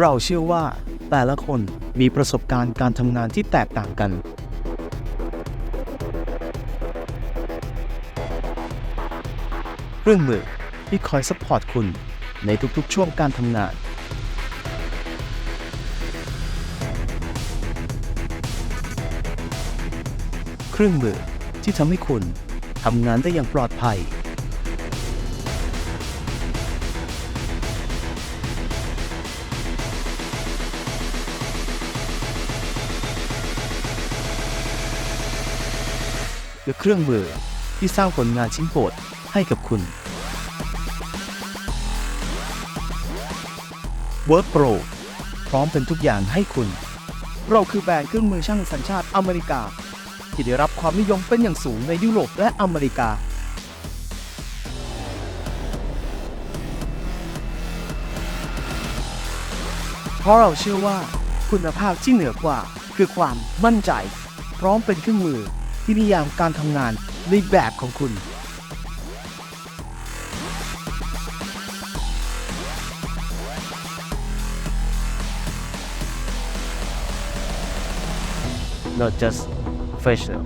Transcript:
เราเชื่อว่าแต่ละคนมีประสบการณ์การทำงานที่แตกต่างกันเครื่องมือที่คอยซัพพอร์ตคุณในทุกๆช่วงการทำงาน เครื่องมือที่ทำให้คุณทำงานได้อย่างปลอดภัย หรือเครื่องมือที่สร้างผลงานชิ้นโปรดให้กับคุณ Work Pro พร้อมเป็นทุกอย่างให้คุณ เราคือแบรนด์เครื่องมือช่างสัญชาติอเมริกา ที่ได้รับความนิยมเป็นอย่างสูงในยุโรปและอเมริกา เพราะเราเชื่อว่าคุณภาพที่เหนือกว่า คือความมั่นใจ พร้อมเป็นเครื่องมือ ที่นิยามการทำงานในแบบของคุณ not just professional